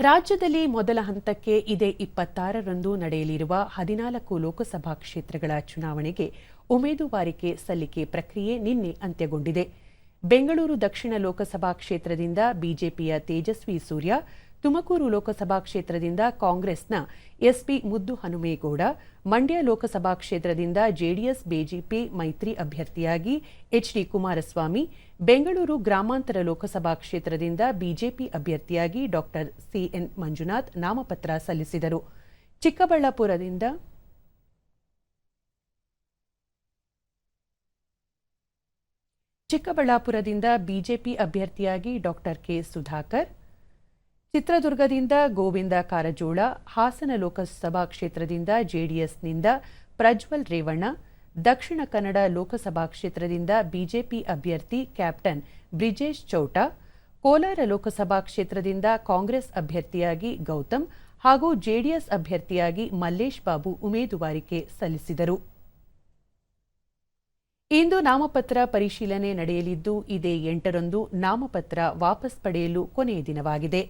ರಾಜ್ಯದಲ್ಲಿ ಮೊದಲ ಹಂತಕ್ಕೆ ಇದೇ ಇಪ್ಪತ್ತಾರರಂದು ನಡೆಯಲಿರುವ ಹದಿನಾಲ್ಕು ಲೋಕಸಭಾ ಕ್ಷೇತ್ರಗಳ ಚುನಾವಣೆಗೆ ಉಮೇದುವಾರಿಕೆ ಸಲ್ಲಿಕೆ ಪ್ರಕ್ರಿಯೆ ನಿನ್ನೆ ಅಂತ್ಯಗೊಂಡಿದೆ. ಬೆಂಗಳೂರು ದಕ್ಷಿಣ ಲೋಕಸಭಾ ಕ್ಷೇತ್ರದಿಂದ ಬಿಜೆಪಿಯ ತೇಜಸ್ವಿ ಸೂರ್ಯ ತುಮಕೂರು ಲೋಕಸಭಾ ಕ್ಷೇತ್ರದಿಂದ ಕಾಂಗ್ರೆಸ್ನ ಎಸ್ಪಿ ಮುದ್ದು ಹನುಮೇಗೌಡ, ಮಂಡ್ಯ ಲೋಕಸಭಾ ಕ್ಷೇತ್ರದಿಂದ ಜೆಡಿಎಸ್, ಬಿಜೆಪಿ ಮೈತ್ರಿ ಅಭ್ಯರ್ಥಿಯಾಗಿ ಎಚ್ಡಿ ಕುಮಾರಸ್ವಾಮಿ, ಬೆಂಗಳೂರು ಗ್ರಾಮಾಂತರ ಲೋಕಸಭಾ ಕ್ಷೇತ್ರದಿಂದ ಬಿಜೆಪಿ ಅಭ್ಯರ್ಥಿಯಾಗಿ ಡಾ ಸಿಎನ್ ಮಂಜುನಾಥ್ ನಾಮಪತ್ರ ಸಲ್ಲಿಸಿದರು. ಚಿಕ್ಕಬಳ್ಳಾಪುರದಿಂದ ಚಿಕ್ಕಬಳ್ಳಾಪುರದಿಂದ ಬಿಜೆಪಿ ಅಭ್ಯರ್ಥಿಯಾಗಿ ಡಾ ಕೆ ಸುಧಾಕರ್ ಚಿತ್ರದುರ್ಗದಿಂದ ಗೋವಿಂದ ಕಾರಜೋಳ, ಹಾಸನ ಲೋಕಸಭಾ ಕ್ಷೇತ್ರದಿಂದ ಜೆಡಿಎಸ್ನಿಂದ ಪ್ರಜ್ವಲ್ ರೇವಣ್ಣ, ದಕ್ಷಿಣ ಕನ್ನಡ ಲೋಕಸಭಾ ಕ್ಷೇತ್ರದಿಂದ ಬಿಜೆಪಿ ಅಭ್ಯರ್ಥಿ ಕ್ಯಾಪ್ಟನ್ ಬ್ರಿಜೇಶ್ ಚೌಟಾ, ಕೋಲಾರ ಲೋಕಸಭಾ ಕ್ಷೇತ್ರದಿಂದ ಕಾಂಗ್ರೆಸ್ ಅಭ್ಯರ್ಥಿಯಾಗಿ ಗೌತಮ್ ಹಾಗೂ ಜೆಡಿಎಸ್ ಅಭ್ಯರ್ಥಿಯಾಗಿ ಮಲ್ಲೇಶ್ ಬಾಬು ಉಮೇದುವಾರಿಕೆ ಸಲ್ಲಿಸಿದರು. ಇಂದು ನಾಮಪತ್ರ ಪರಿಶೀಲನೆ ನಡೆಯಲಿದ್ದು, ಇದೇ ಎಂಟರಂದು ನಾಮಪತ್ರ ವಾಪಸ್ ಪಡೆಯಲು ಕೊನೆಯ ದಿನವಾಗಿದೆ.